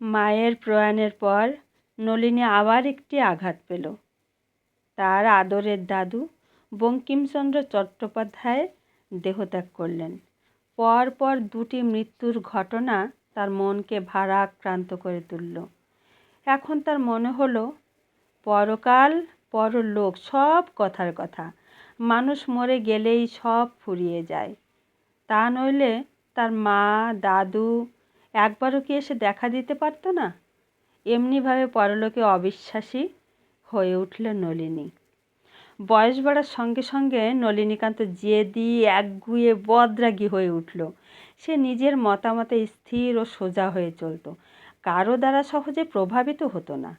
মায়ের প্রয়াণের পর নলিনী আবার একটি আঘাত পেল। তার আদরের দাদু বঙ্কিমচন্দ্র চট্টোপাধ্যায় দেহত্যাগ করলেন। পরপর দুটি মৃত্যুর ঘটনা তার মনকে ভারাক্রান্ত করে তুলল। এখন তার মনে হলো, পরকাল, পরলোক সব কথার কথা। মানুষ মরে গেলেই সব ফুরিয়ে যায়। তা নইলে তার মা, দাদু একবারও কি এসে দেখা দিতে পারতো না? এমনিভাবে পরলোকে অবিশ্বাসী হয়ে উঠল নলিনী। বয়স বাড়ার সঙ্গে সঙ্গে নলিনীকান্ত জেদি, একগুয়ে, বদরাগী হয়ে উঠল। সে নিজের মতামতে স্থির ও সোজা হয়ে চলত। কারও দ্বারা সহজে প্রভাবিত হতো না।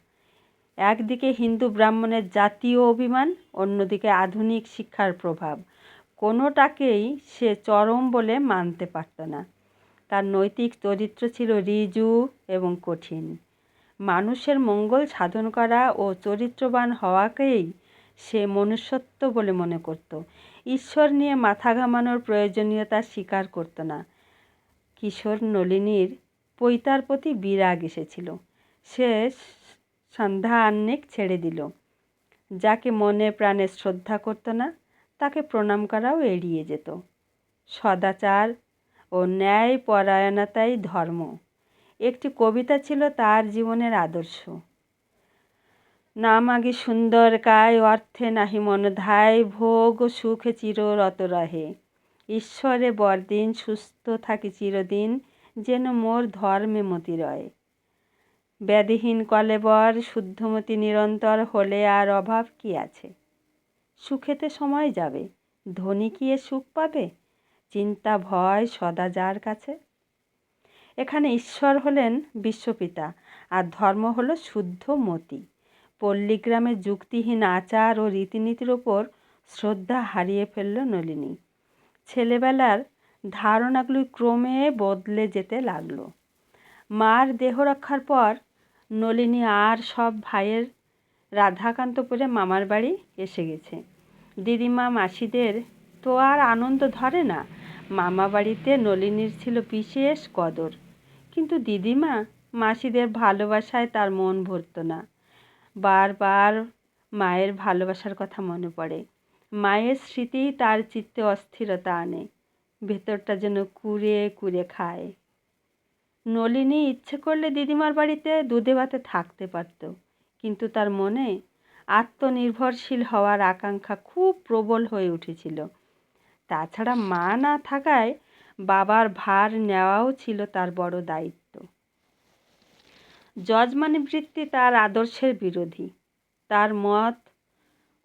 একদিকে হিন্দু ব্রাহ্মণের জাতীয় অভিমান, অন্যদিকে আধুনিক শিক্ষার প্রভাব। কোনোটাকেই সে চরম বলে মানতে পারত না। তার নৈতিক চরিত্র ছিল ঋজু এবং কঠিন। মানুষের মঙ্গল সাধন করা ও চরিত্রবান হওয়াকেই সে মনুষ্যত্ব বলে মনে করত। ঈশ্বর নিয়ে মাথা ঘামানোর প্রয়োজনীয়তা স্বীকার করত না। কিশোর নলিনীর পৈতার প্রতি বিরাগ এসেছিল। সে সন্ধ্যা আন্নিক ছেড়ে দিল। যাকে মনে প্রাণে শ্রদ্ধা করত না, তাকে প্রণাম করাও এড়িয়ে যেত। সদাচার ও ন্যায় পরায়ণতাই ধর্ম। একটি কবিতা ছিল তার জীবনের আদর্শ। নাম আগে সুন্দর কায়, অর্থে নাহি মন ধায়, ভোগ সুখে চিররত রহে। ঈশ্বরে বরদিন, সুস্থ থাকি চিরদিন, যেন মোর ধর্মে মতি রয়। ব্যাধিহীন কলেবর শুদ্ধমতি নিরন্তর হলে আর অভাব কি আছে? সুখেতে সময় যাবে, ধনী কি এ সুখ পাবে? চিন্তা ভয় সদা যার কাছে। এখানে ঈশ্বর হলেন বিশ্বপিতা আর ধর্ম হলো শুদ্ধ মতি। পল্লীগ্রামে যুক্তিহীন আচার ও রীতিনীতির ওপর শ্রদ্ধা হারিয়ে ফেলল নলিনী। ছেলেবেলার ধারণাগুলি ক্রমে বদলে যেতে লাগল। মার দেহ রক্ষার পর নলিনী আর সব ভাইয়ের রাধাকান্তপুরে মামার বাড়ি এসে গেছে। দিদিমা মাসিদের তো আর আনন্দ ধরে না মামা বাড়িতে নলিনীর ছিল বিশেষ কদর। কিন্তু দিদিমা মাসিদের ভালোবাসায় তার মন ভরত না। বারবার মায়ের ভালোবাসার কথা মনে পড়ে। মায়ের স্মৃতিই তার চিত্তে অস্থিরতা আনে। ভেতরটা যেন কুড়ে কুড়ে খায়। নলিনী ইচ্ছে করলে দিদিমার বাড়িতে দুধে ভাতে থাকতে পারত। কিন্তু তার মনে আত্মনির্ভরশীল হওয়ার আকাঙ্ক্ষা খুব প্রবল হয়ে উঠেছিল। তাছাড়া মা না থাকায় বাবার ভার নেওয়াও ছিল তার বড় দায়িত্ব। যজমানি বৃত্তি তার আদর্শের বিরোধী। তার মত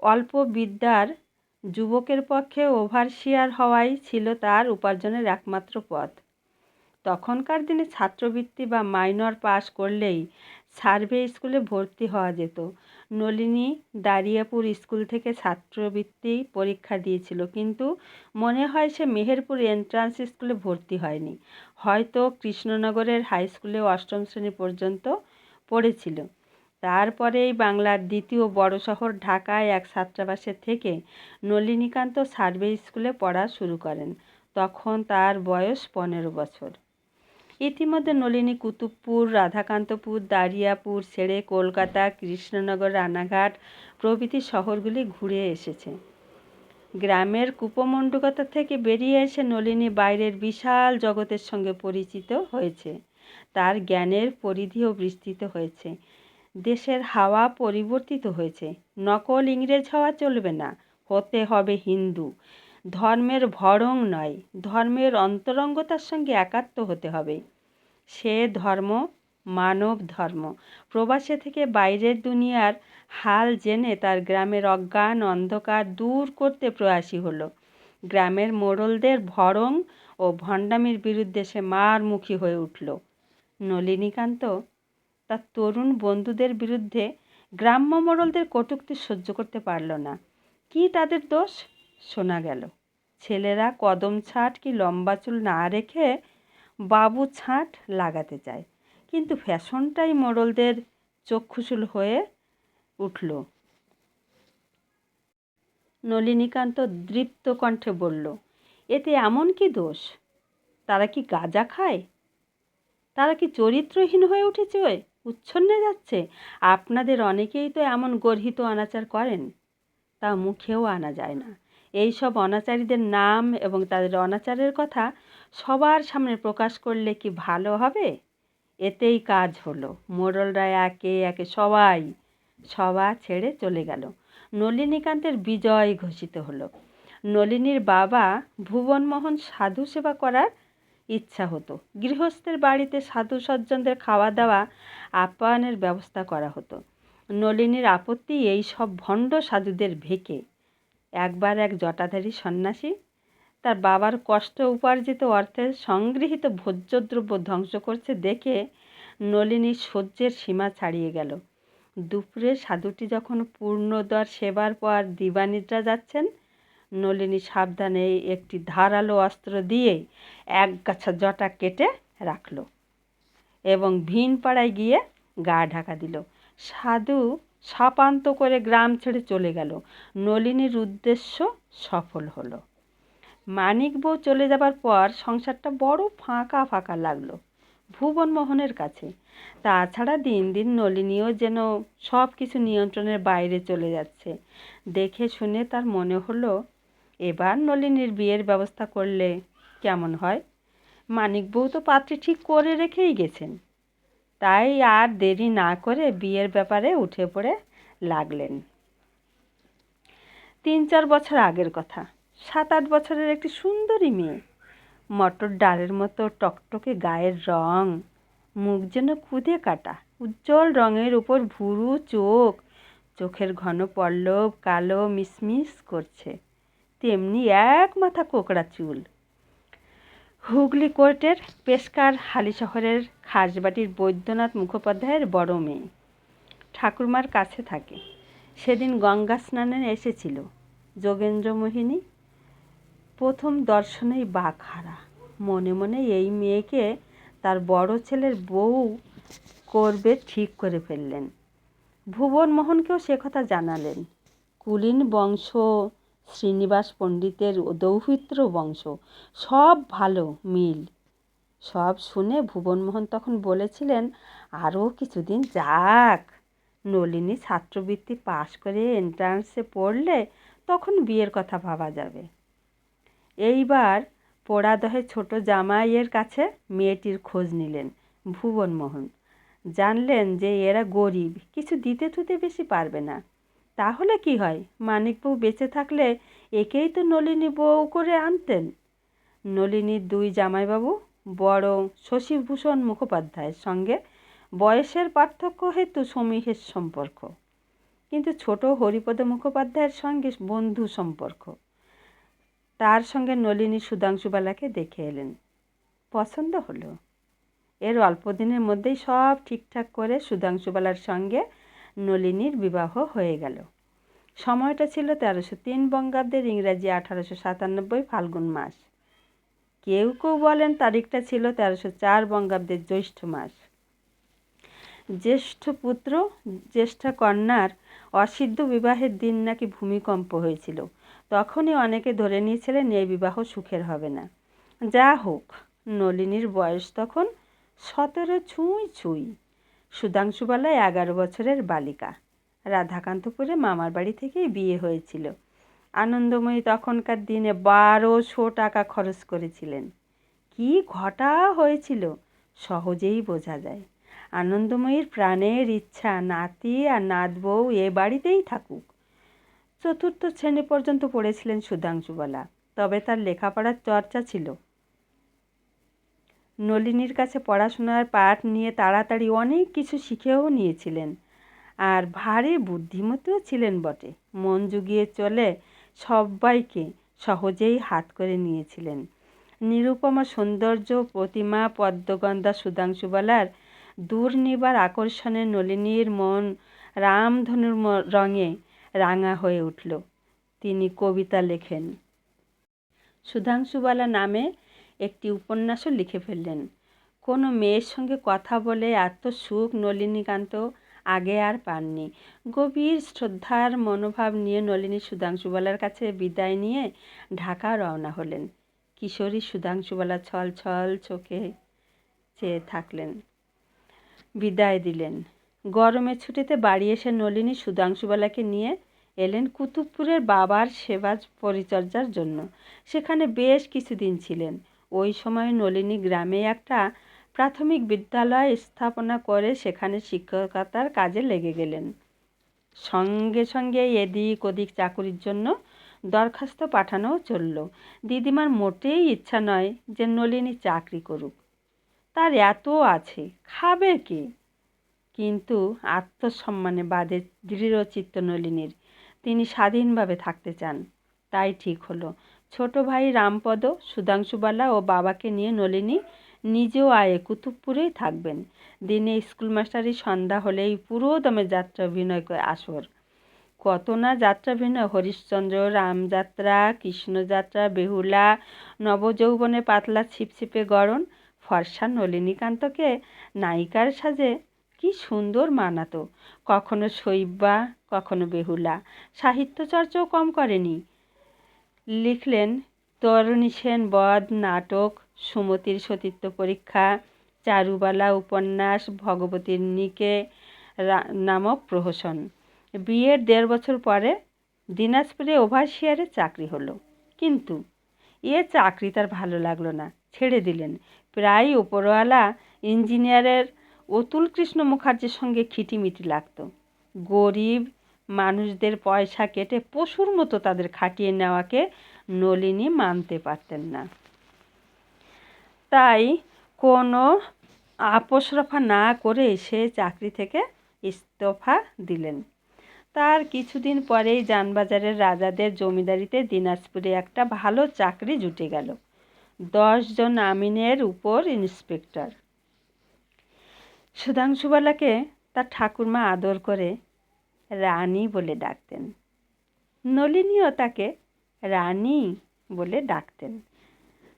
অল্প বিদ্যার যুবকের পক্ষে ওভারসিয়ার হওয়াই ছিল তার উপার্জনের একমাত্র পথ। তখনকার দিনে ছাত্রবৃত্তি বা মাইনর পাশ করলেই সার্ভে স্কুলে ভর্তি হওয়া যেত। নলিনী দারিয়াপুর স্কুল থেকে ছাত্রবৃত্তি পরীক্ষা দিয়েছিল, কিন্তু মনে হয় সে মেহেরপুর এন্ট্রান্স স্কুলে ভর্তি হয়নি। হয়তো কৃষ্ণনগরের হাই স্কুলে অষ্টম শ্রেণি পর্যন্ত পড়েছিল। তারপরেই বাংলার দ্বিতীয় বড় শহর ঢাকায় এক ছাত্রাবাসে থেকে নলিনীকান্ত সার্ভে স্কুলে পড়া শুরু করেন। তখন তার বয়স পনেরো বছর। ইতিমধ্যে নলিনী কুতুবপুর, রাধাকান্তপুর, দারিয়াপুর ছেড়ে কলকাতা, কৃষ্ণনগর, রানাঘাট প্রভৃতি শহরগুলি ঘুরে এসেছে। গ্রামের কুপমণ্ডকতা থেকে বেরিয়ে এসে নলিনী বাইরের বিশাল জগতের সঙ্গে পরিচিত হয়েছে। তার জ্ঞানের পরিধিও বিস্তৃত হয়েছে। দেশের হাওয়া পরিবর্তিত হয়েছে। নকল ইংরেজ হওয়া চলবে না। হতে হবে হিন্দু। ধর্মের ভরং নয়, ধর্মের অন্তরঙ্গতার সঙ্গে একাত্ম হতে হবে। সে ধর্ম মানব ধর্ম। প্রবাসে থেকে বাইরের দুনিয়ার হাল জেনে তার গ্রামের অজ্ঞান অন্ধকার দূর করতে প্রয়াসী হলো। গ্রামের মোড়লদের ভরং ও ভণ্ডামির বিরুদ্ধে সে মারমুখী হয়ে উঠল। নলিনীকান্ত, তার তরুণ বন্ধুদের বিরুদ্ধে গ্রাম্য মোড়লদের কটূক্তি সহ্য করতে পারল না। কি তাদের দোষ? শোনা গেল। ছেলেরা কদম ছাট কি লম্বা চুল না রেখে বাবু ছাঁট লাগাতে চায়। কিন্তু ফ্যাশনটাই মোড়লদের চক্ষুশুল হয়ে উঠল। নলিনীকান্ত দৃপ্ত কণ্ঠে বলল, এতে এমন কি দোষ? তারা কি গাঁজা খায়? তারা কি চরিত্রহীন হয়ে উঠেছে উচ্ছন্নে যাচ্ছে? আপনাদের অনেকেই তো এমন গর্হিত অনাচার করেন। তা মুখেও আনা যায় না। এই সব অনাচারীদের নাম এবং তাদের অনাচারের কথা সবার সামনে প্রকাশ করলে কি ভালো হবে? এতেই কাজ হলো। মোড়লরা একে একে সবাই সবা ছেড়ে চলে গেল। নলিনীকান্তের বিজয় ঘোষিত হলো। নলিনীর বাবা ভুবনমোহন সাধু সেবা করার ইচ্ছা হতো। গৃহস্থের বাড়িতে সাধু সজ্জনদের খাওয়া দাওয়া আপ্যায়নের ব্যবস্থা করা হতো। নলিনীর আপত্তি এই সব ভণ্ড সাধুদের ভেকে। একবার এক জটাধারী সন্ন্যাসী তার বাবার কষ্ট উপার্জিত অর্থের সংগৃহীত ভোজ্যদ্রব্য ধ্বংস করছে দেখে নলিনীর সহ্যের সীমা ছাড়িয়ে গেল। দুপুরে সাধুটি যখন পূর্ণদর সেবার পর দিবানিদ্রা যাচ্ছেন, নলিনী সাবধানে একটি ধারালো অস্ত্র দিয়ে এক গাছা জটা কেটে রাখল এবং ভিন পাড়ায় গিয়ে গা ঢাকা দিল। সাধু সাপান্ত করে গ্রাম ছেড়ে চলে গেল। নলিনীর উদ্দেশ্য সফল হলো। মানিক বউ চলে যাবার পর সংসারটা বড় ফাঁকা ফাঁকা লাগল ভুবনমোহনের কাছে। তাছাড়া দিন দিন নলিনীও যেন সব কিছু নিয়ন্ত্রণের বাইরে চলে যাচ্ছে। দেখে শুনে তার মনে হলো, এবার নলিনীর বিয়ের ব্যবস্থা করলে কেমন হয়? মানিক বউ তো পাত্রী ঠিক করে রেখেই গেছেন। তাই আর দেরি না করে বিয়ের ব্যাপারে উঠে পড়ে লাগলেন। তিন চার বছর আগের কথা, সাত আট বছরের একটি সুন্দরী মেয়ে। মটর ডালের মতো টকটকে গায়ের রং, মুখ যেন কুদে কাটা, উজ্জ্বল রঙের উপর ভুরু চোখ, চোখের ঘন পল্লব কালো মিসমিস করছে, তেমনি এক মাথা কোকড়া চুল। হুগলি কোর্টের পেশকার হালি শহরের খাসবাটির বৈদ্যনাথ মুখোপাধ্যায়ের বড় মেয়ে। ঠাকুরমার কাছে থাকে। সেদিন গঙ্গা স্নানে এসেছিল। যোগেন্দ্র মোহিনী, প্রথম দর্শনেই বাঘ হারা মনে মনে এই মেয়েকে তার বড় ছেলের বউ করবে ঠিক করে ফেললেন। ভুবন মোহনকেও সে কথা জানালেন। কুলীন বংশ শ্রীনিবাস পণ্ডিতের দৌহিত্র বংশ। সব ভালো, মিল। সব শুনে ভুবনমোহন তখন বলেছিলেন আরও কিছুদিন যাক। নলিনী ছাত্রবৃত্তি পাশ করে এন্ট্রান্সে পড়লে তখন বিয়ের কথা ভাবা যাবে। এইবার পোড়াদহে ছোট জামাইয়ের কাছে মেয়েটির খোঁজ নিলেন ভুবনমোহন। জানলেন যে এরা গরিব, কিছু দিতে থুতে বেশি পারবে না। তাহলে কি হয়? মানিক বউ বেঁচে থাকলে একেই তো নলিনী বউ করে আনতেন। নলিনীর দুই জামাইবাবু, বড় শশীভূষণ মুখোপাধ্যায়ের সঙ্গে বয়সের পার্থক্য হেতু সমীহের সম্পর্ক। কিন্তু ছোট হরিপদ মুখোপাধ্যায়ের সঙ্গে বন্ধু সম্পর্ক। তার সঙ্গে নলিনী সুধাংশুবালাকে দেখে এলেন। পছন্দ হলো। এর অল্প দিনের মধ্যেই সব ঠিকঠাক করে সুধাংশুবালার সঙ্গে নলিনীর বিবাহ হয়ে গেল। সময়টা ছিল তেরোশো তিন বঙ্গাব্দের ইংরাজি আঠারোশো সাতানব্বই ফাল্গুন মাস। কেউ কেউ বলেন তারিখটা ছিল তেরোশো চার বঙ্গাব্দের জ্যৈষ্ঠ মাস। জ্যেষ্ঠ পুত্র, জ্যেষ্ঠা কন্যার অসিদ্ধ বিবাহের দিন নাকি ভূমিকম্প হয়েছিল। তখনই অনেকে ধরে নিয়েছিলেন এই বিবাহ সুখের হবে না। যা হোক, নলিনীর বয়স তখন সতেরো ছুঁই ছুঁই। সুধাংশুবালা এগারো বছরের বালিকা। রাধাকান্তপুরে মামার বাড়ি থেকেই বিয়ে হয়েছিল। আনন্দময়ী তখনকার দিনে বারোশো টাকা খরচ করেছিলেন। কি ঘটা হয়েছিল সহজেই বোঝা যায়। আনন্দময়ীর প্রাণের ইচ্ছা নাতি আর নাত বউ এ বাড়িতেই থাকুক। চতুর্থ শ্রেণি পর্যন্ত পড়েছিলেন সুধাংশুবালা, তবে তার লেখাপড়ার চর্চা ছিল। নলিনীর কাছে পড়াশোনার পাঠ নিয়ে তাড়াতাড়ি অনেক কিছু শিখেও নিয়েছিলেন। আর ভারী বুদ্ধিমতীও ছিলেন বটে। মন জুগিয়ে চলে সবাইকে সহজেই হাত করে নিয়েছিলেন। নিরুপমা সৌন্দর্য, প্রতিমা, পদ্মগন্ধা সুধাংশুবালার দূর নিবার আকর্ষণে নলিনীর মন রামধনুর রঙে রাঙা হয়ে উঠল। তিনি কবিতা লেখেন। সুধাংশুবালা নামে একটি উপন্যাসও লিখে ফেললেন। কোনো মেয়ের সঙ্গে কথা বলে এত সুখ নলিনীকান্ত আগে আর পাননি। গভীর শ্রদ্ধার মনোভাব নিয়ে নলিনী সুধাংশুবালার কাছে বিদায় নিয়ে ঢাকা রওনা হলেন। কিশোরী সুধাংশুবালা ছল ছল চোখে চেয়ে থাকলেন। বিদায় দিলেন। গরমের ছুটিতে বাড়ি এসে নলিনী সুধাংশুবালাকে নিয়ে এলেন কুতুবপুরের বাবার সেবা পরিচর্যার জন্য। সেখানে বেশ কিছুদিন ছিলেন। ওই সময় নলিনী গ্রামে একটা প্রাথমিক বিদ্যালয় স্থাপনা করে সেখানে শিক্ষকতার কাজে লেগে গেলেন। সঙ্গে সঙ্গে এদিক ওদিক চাকুরির জন্য দরখাস্ত পাঠানোও চলল। দিদিমার মোটেই ইচ্ছা নয় যে নলিনী চাকরি করুক। তার এত আছে, খাবে কে? কিন্তু আত্মসম্মানে বাদে দৃঢ়চিত্ত নলিনীর। তিনি স্বাধীনভাবে থাকতে চান, তাই ঠিক হলো। ছোট ভাই রামপদ সুধাংশুবালা ও বাবাকে নিয়ে নলিনী নিজেও আয়ে কুতুবপুরেই থাকবেন। দিনে স্কুল মাস্টারি সন্ধ্যা হলেই পুরো দমে যাত্রা অভিনয় করে আসর। কত না যাত্রা যাত্রাভিনয় হরিশ্চন্দ্র, রামযাত্রা, কৃষ্ণযাত্রা, বেহুলা, নবযৌবনে পাতলা ছিপছিপে গড়ন, ফর্সা নলিনীকান্তকে নায়িকার সাজে কি সুন্দর মানাতো। কখনো শৈব্যা কখনো বেহুলা। সাহিত্য চর্চাও কম করেনি। লিখলেন, তরুণী সেন বধ নাটক, সুমতির সতীত্ব পরীক্ষা, চারুবালা উপন্যাস, ভগবতীর নিকে নামক প্রহসন। বিয়ের দেড় বছর পরে দিনাজপুরে ওভারসিয়ারে চাকরি হলো। কিন্তু এ চাকরি তার ভালো লাগল না, ছেড়ে দিলেন। প্রায় উপরওয়ালা ইঞ্জিনিয়ারের অতুল কৃষ্ণ মুখার্জির সঙ্গে খিটিমিটি লাগতো। গরিব মানুষদের পয়সা কেটে পশুর মতো তাদের খাটিয়ে নেওয়াকে নলিনী মানতে পারতেন না। তাই কোনো আপোষরফা না করে সে চাকরি থেকে ইস্তফা দিলেন। তার কিছুদিন পরেই যানবাজারের রাজাদের জমিদারিতে দিনাজপুরে একটা ভালো চাকরি জুটে গেল। দশজন আমিনের উপর ইন্সপেক্টর। সুধাংশুবালাকে তার ঠাকুরমা আদর করে রানী বলে ডাকতেন। নলিনীও তাকে রানী বলে ডাকতেন।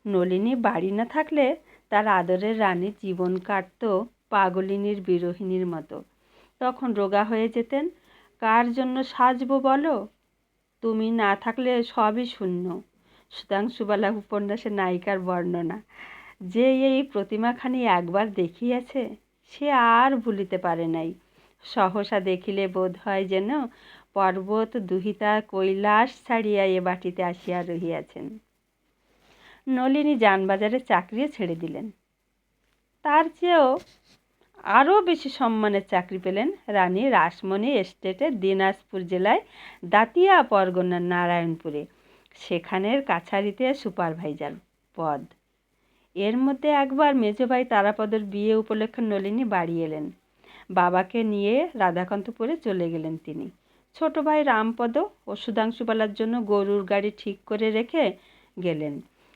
নলিনী বাড়ি না থাকলে তার আদরের রানীর জীবন কাটত পাগলিনীর বিরোহিনীর মতো। তখন রোগা হয়ে যেতেন, কার জন্য সাজবো বলো? তুমি না থাকলে সবই শূন্য। সুধাংশুবালা উপন্যাসের নায়িকার বর্ণনা, যে এই প্রতিমাখানি একবার দেখিয়াছে, সে আর ভুলিতে পারে নাই। সহসা দেখিলে বোধ হয় যেন পর্বত দুহিতা কৈলাস ছাড়িয়া এ বাটিতে আসিয়া রহিয়াছেন। নলিনী যানবাজারে চাকরিও ছেড়ে দিলেন। তার চেয়েও আরও বেশি সম্মানের চাকরি পেলেন রানী রাসমণি এস্টেটের দিনাজপুর জেলায় দাতিয়া পরগনার নারায়ণপুরে, সেখানের কাছারিতে সুপারভাইজার পদ। এর মধ্যে একবার মেজভাই তারাপদর বিয়ে উপলক্ষে নলিনী বাড়ি এলেন। বাবাকে নিয়ে রাধাকান্তপুরে চলে গেলেন তিনি। ছোট ভাই রামপদ ও সুধাংশুবালার জন্য গরুর গাড়ি ঠিক করে রেখে গেলেন।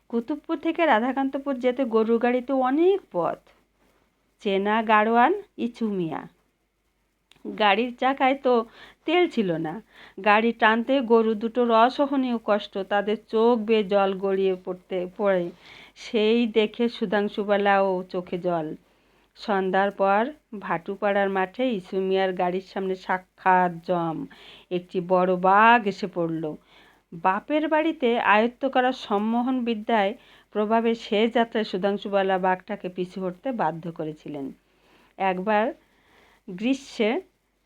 কুতুবপুর থেকে রাধাকান্তপুর যেতে গরুর গাড়িতে অনেক পথ। চেনা গাড়োয়ান ইচুমিয়া গাড়ির চাকায় তো তেল ছিল না। গাড়ি টানতে গরু দুটোর অসহনীয় কষ্ট, তাদের চোখ বেয়ে জল গড়িয়ে পড়তে পড়ে। সেই দেখে সুধাংশুবালাও চোখে জল। সন্ধ্যার পর ভাটুপাড়ার মাঠে ইসুমিয়ার গাড়ির সামনে সাক্ষাৎ জম। একটি বড় বাঘ এসে পড়ল। বাপের বাড়িতে আয়ত্ত করা সম্মোহন বিদ্যায় প্রভাবে সে যাত্রায় সুধাংশুবালা বাঘটাকে পিছু হটতে বাধ্য করেছিলেন। একবার গ্রীষ্মে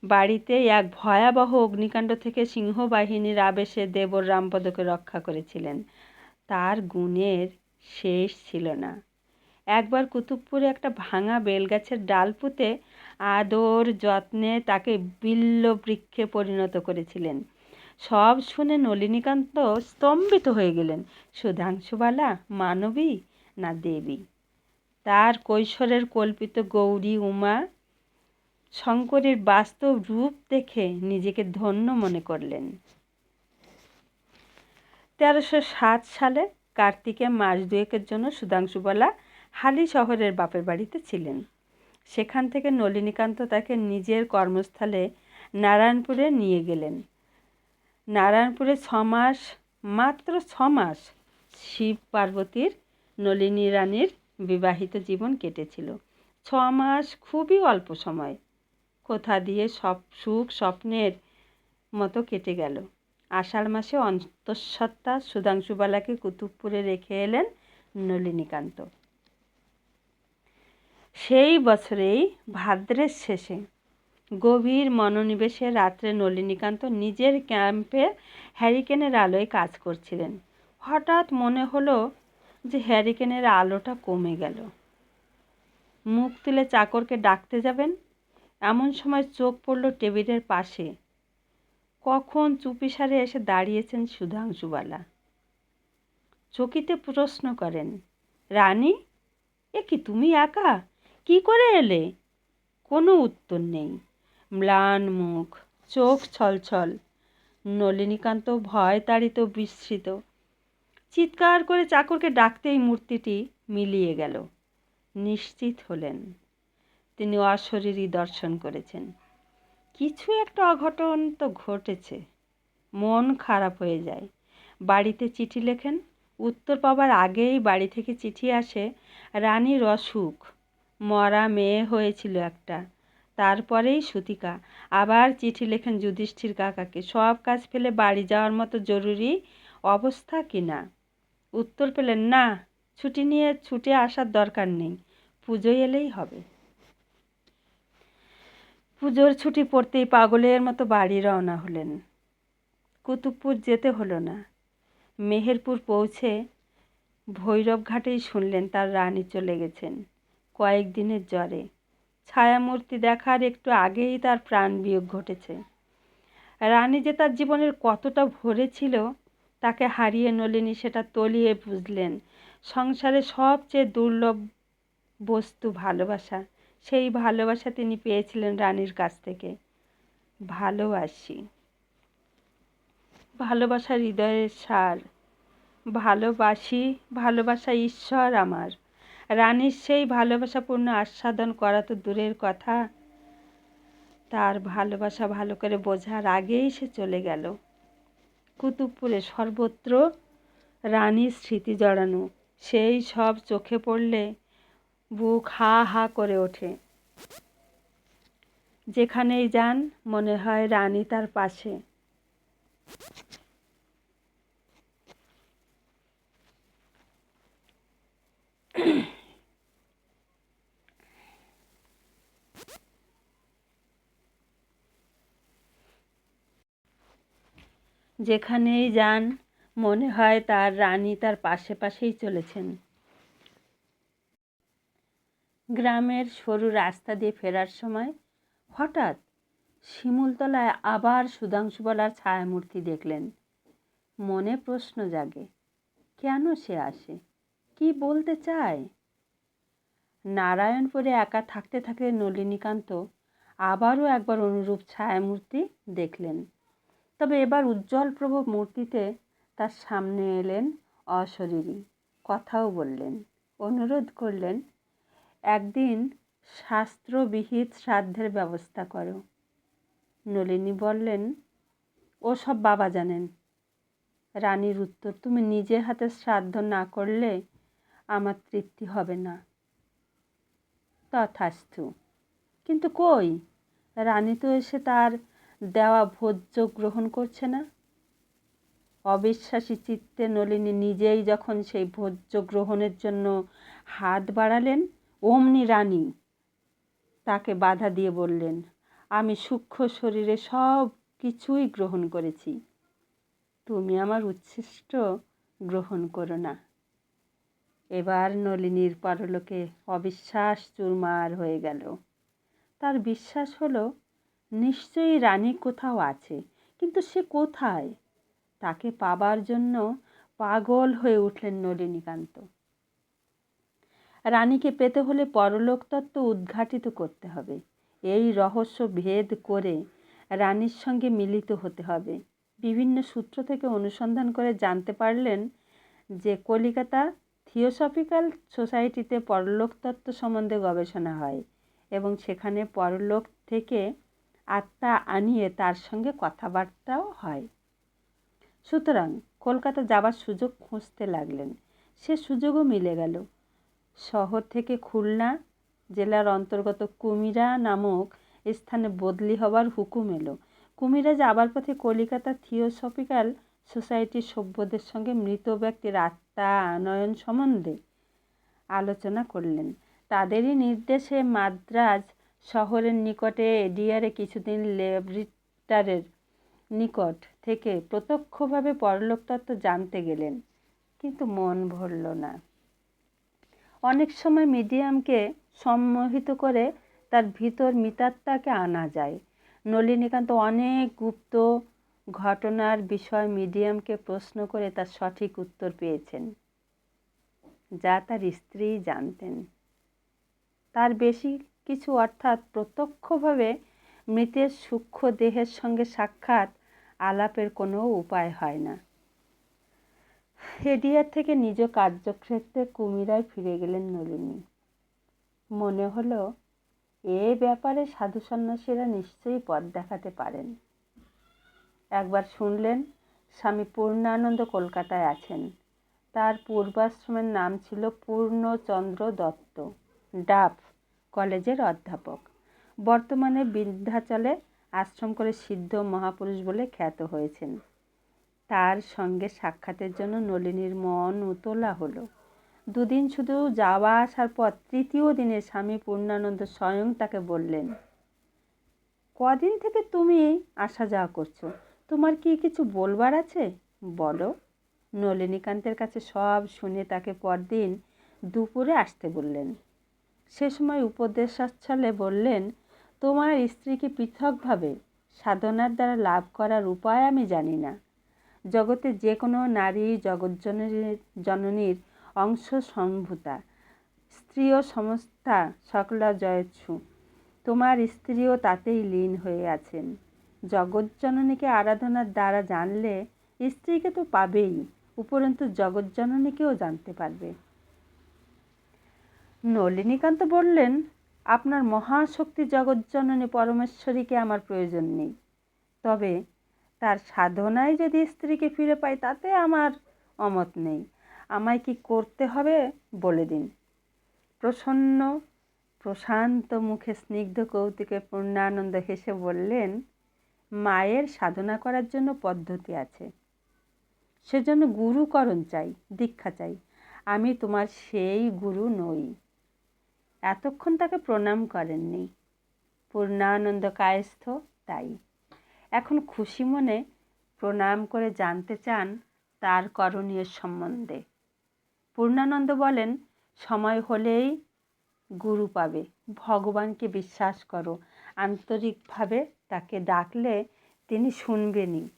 বাড়িতে এক ভয়াবহ অগ্নিকাণ্ড থেকে সিংহবাহিনীর আবেশে দেবর রামপদকে রক্ষা করেছিলেন। তার গুণের শেষ ছিল না। একবার কুতুবপুরে একটা ভাঙা বেলগাছের ডাল পুঁতে আদর যত্নে তাকে বিল্ল বৃক্ষে পরিণত করেছিলেন। সব শুনে নলিনীকান্ত স্তম্ভিত হয়ে গেলেন। সুধাংশুবালা, মানবী না দেবী? তার কৈশোরের কল্পিত গৌরী উমা শঙ্করের বাস্তব রূপ দেখে নিজেকে ধন্য মনে করলেন। তেরোশো সাত সালে কার্তিকে মাস দুয়েকের জন্য সুধাংশুবালা হালি শহরের বাপের বাড়িতে ছিলেন। সেখান থেকে নলিনীকান্ত তাকে নিজের কর্মস্থলে নারায়ণপুরে নিয়ে গেলেন। নারায়ণপুরে ছমাস মাত্র ছমাস শিব পার্বতীর নলিনী রানীর বিবাহিত জীবন কেটেছিল। ছ মাস খুবই অল্প সময়। কোথা দিয়ে সব সুখ স্বপ্নের মতো কেটে গেল। আষাঢ় মাসে অন্তঃসত্ত্বা সুধাংশুবালাকে কুতুবপুরে রেখে এলেন নলিনীকান্ত। সেই বছরেই ভাদ্রের শেষে গভীর মনোনিবেশে রাত্রে নলিনীকান্ত নিজের ক্যাম্পে হ্যারিকেনের আলোয় কাজ করছিলেন। হঠাৎ মনে হলো যে হ্যারিকেনের আলোটা কমে গেল। মুখ তুলে চাকরকে ডাকতে যাবেন? এমন সময় চোখ পড়ল টেবিলের পাশে। কখন চুপিসারে এসে দাঁড়িয়েছেন সুধাংশুবালা? চকিতে প্রশ্ন করেন, রানী, এ কি তুমি একা? কি করে এলে? কোনো উত্তর নেই। ম্লান মুখ, চোখ ছলছল, নলিনীকান্ত ভয় তাড়িত বিস্মৃত। চিৎকার করে চাকরকে ডাকতেই মূর্তিটি মিলিয়ে গেল। নিশ্চিত হলেন, তিনি অশরীরই দর্শন করেছেন। কিছু একটা অঘটন তো ঘটেছে। মন খারাপ হয়ে যায়। বাড়িতে চিঠি লেখেন, উত্তর পাবার আগেই বাড়ি থেকে চিঠি আসে রানীর অসুখ মরা মেয়ে হয়েছিল একটা। তারপরেই সুতিকা। আবার চিঠি লেখেন যুধিষ্ঠির কাকাকে। সব কাজ ফেলে বাড়ি যাওয়ার মতো জরুরি অবস্থা কি না? উত্তর পেলেন, না, ছুটি নিয়ে ছুটে আসার দরকার নেই। পুজো এলেই হবে। পুজোর ছুটি পড়তেই পাগলের মতো বাড়ি রওনা হলেন। কুতুবপুর যেতে হলো না। মেহেরপুর পৌঁছে ভৈরব ঘাটেই শুনলেন তার রানী চলে গেছেন। কয়েকদিনের জ্বরে। ছায়ামূর্তি দেখার একটু আগেই তার প্রাণ বিয়োগ ঘটেছে। রানী যে তার জীবনের কতটা ভরে ছিল, তাকে হারিয়ে নলিনী সেটা তলিয়ে বুঝলেন। সংসারে সবচেয়ে দুর্লভ বস্তু ভালোবাসা, সেই ভালোবাসা তিনি পেয়েছিলেন রানীর কাছ থেকে। ভালোবাসি। ভালোবাসা হৃদয়ের সার। ভালোবাসি, ভালোবাসা ঈশ্বর আমার। রানীর সেই ভালোবাসাপূর্ণ আস্বাদন করা তো দূরের কথা। তার ভালোবাসা ভালো করে বোঝার আগেই সে চলে গেল। কুতুবপুরে সর্বত্র রানীর স্মৃতি জড়ানো। সেই সব চোখে পড়লে বুক হা হা করে ওঠে। যেখানেই যান, মনে হয় রানী তার পাশে। যেখানেই যান, মনে হয় তার রানী তার পাশে পাশেই চলেছেন। গ্রামের সরু রাস্তা দিয়ে ফেরার সময় হঠাৎ শিমুলতলায় আবার সুধাংশুবালার ছায়ামূর্তি দেখলেন। মনে প্রশ্ন জাগে, কেন সে আসে? কি বলতে চায়? নারায়ণপুরে একা থাকতে থাকতে নলিনীকান্ত আবারও একবার অনুরূপ ছায়ামূর্তি দেখলেন। তবে এবার উজ্জ্বল প্রভ মূর্তিতে তার সামনে এলেন অশরীরী। কথাও বললেন, অনুরোধ করলেন, একদিন শাস্ত্রবিহিত শ্রাদ্ধের ব্যবস্থা করো। নলিনী বললেন, ও সব বাবা জানেন। রানীর উত্তর, তুমি নিজে হাতে শ্রাদ্ধ না করলে আমার তৃপ্তি হবে না। তথাস্তু। কিন্তু কই? রানী তো এসে তার দেওয়া ভোজ্য গ্রহণ করছে না। অবিশ্বাসী চিত্তে নলিনী নিজেই যখন সেই ভোজ্য গ্রহণের জন্য হাত বাড়ালেন, অমনি রানী তাকে বাধা দিয়ে বললেন, আমি সূক্ষ্ম শরীরে সব কিছুই গ্রহণ করেছি। তুমি আমার উচ্ছিষ্ট গ্রহণ করো না। এবার নলিনীর পরলোকে অবিশ্বাস চুরমার হয়ে গেল। তার বিশ্বাস হলো নিশ্চয়ই রানী কোথাও আছে, কিন্তু সে কোথায়? তাকে পাবার জন্য পাগল হয়ে উঠলেন নলিনীকান্ত। রানীকে পেতে হলে পরলোক তত্ত্ব উদ্ঘাটিত করতে হবে। এই রহস্য ভেদ করে রানীর সঙ্গে মিলিত হতে হবে। বিভিন্ন সূত্র থেকে অনুসন্ধান করে জানতে পারলেন যে কলিকাতা থিওসফিক্যাল সোসাইটিতে পরলোকতত্ত্ব সম্বন্ধে গবেষণা হয় এবং সেখানে পরলোক থেকে আত্মা আনিয়ে তার সঙ্গে কথাবার্তাও হয়। সুতরাং কলকাতা যাবার সুযোগ খুঁজতে লাগলেন। সে সুযোগও মিলে গেল। শহর থেকে খুলনা, জেলার অন্তর্গত কুমিরা নামক স্থানে বদলি হবার হুকুম এলো। কুমিরা যাবার পথে কলিকাতা থিওসফিক্যাল সোসাইটির সভ্যদের সঙ্গে মৃত ব্যক্তির আত্মা আনয়ন সম্বন্ধে আলোচনা করলেন। তাদেরই নির্দেশে মাদ্রাজ শহরের নিকটে এডিয়ারে কিছুদিন লেবরিটারের নিকট থেকে প্রত্যক্ষভাবে পরলোক তত্ত্ব জানতে গেলেন, কিন্তু মন ভরল না। অনেক সময় মিডিয়ামকে সম্মোহিত করে তার ভিতর মিতাত্মাকে আনা যায়। নলিনীকান্ত অনেক গুপ্ত ঘটনার বিষয় মিডিয়ামকে প্রশ্ন করে তার সঠিক উত্তর পেয়েছেন, যা তার স্ত্রী জানতেন। তার বেশি কিছু অর্থাৎ প্রত্যক্ষভাবে মৃতের সূক্ষ্ম দেহের সঙ্গে সাক্ষাৎ আলাপের কোনো উপায় হয় না। হেডিয়ার থেকে নিজ কার্যক্ষেত্রে কুমিরায় ফিরে গেলেন নলিনী। মনে হলো, এ ব্যাপারে সাধু সন্ন্যাসীরা নিশ্চয়ই পথ দেখাতে পারেন। একবার শুনলেন, স্বামী পূর্ণানন্দ কলকাতায় আছেন। তার পূর্বাশ্রমের নাম ছিল পূর্ণচন্দ্র দত্ত ডাফ কলেজের অধ্যাপক। বর্তমানে বিন্ধ্যাচলে আশ্রম করে সিদ্ধ মহাপুরুষ বলে খ্যাত হয়েছেন। তার সঙ্গে সাক্ষাতের জন্য নলিনীর মন উতলা হলো। দুদিন শুধু যাওয়া আসার পর তৃতীয় দিনে স্বামী পূর্ণানন্দ স্বয়ং তাকে বললেন, কদিন থেকে তুমি আসা যাওয়া করছ? তোমার কি কিছু বলবার আছে? বলো। নলিনীকান্তের কাছে সব শুনে তাকে পরদিন দুপুরে আসতে বললেন। সে সময় উপদেশাচ্ছলে বললেন, তোমার স্ত্রীকে পৃথকভাবে সাধনার দ্বারা লাভ করার উপায় আমি জানি না। জগতে যে কোনো নারী জগৎজননীর জননীর অংশ সম্ভূতা। স্ত্রী ও সমস্তা, সকলা জয়চ্ছু। তোমার স্ত্রীও তাতেই লীন হয়ে আছেন। জগৎজননীকে আরাধনার দ্বারা জানলে স্ত্রীকে তো পাবেই, উপরন্তু জগৎজননীকেও জানতে পারবে। নলিনীকান্ত বললেন, আপনার মহাশক্তি জগৎজননী পরমেশ্বরীকে আমার প্রয়োজন নেই। তবে তার সাধনায় যদি স্ত্রীকে ফিরে পাই, তাতে আমার অমত নেই। আমায় কি করতে হবে বলে দিন। প্রসন্ন, প্রশান্ত মুখে স্নিগ্ধ কৌতুকে পূর্ণানন্দ হেসে বললেন, মায়ের সাধনা করার জন্য পদ্ধতি আছে। সেজন্য গুরুকরণ চাই, দীক্ষা চাই। আমি তোমার সেই গুরু নই। এতক্ষণ তাকে প্রণাম করেননি। পূর্ণানন্দ কায়স্থ তাই। এখন খুশি মনে প্রণাম করে জানতে চান তার করণীয় সম্বন্ধে। পূর্ণানন্দ বলেন, সময় হলেই গুরু পাবে। ভগবানকে বিশ্বাস করো। আন্তরিকভাবে তাকে ডাকলে তিনি শুনবেনই।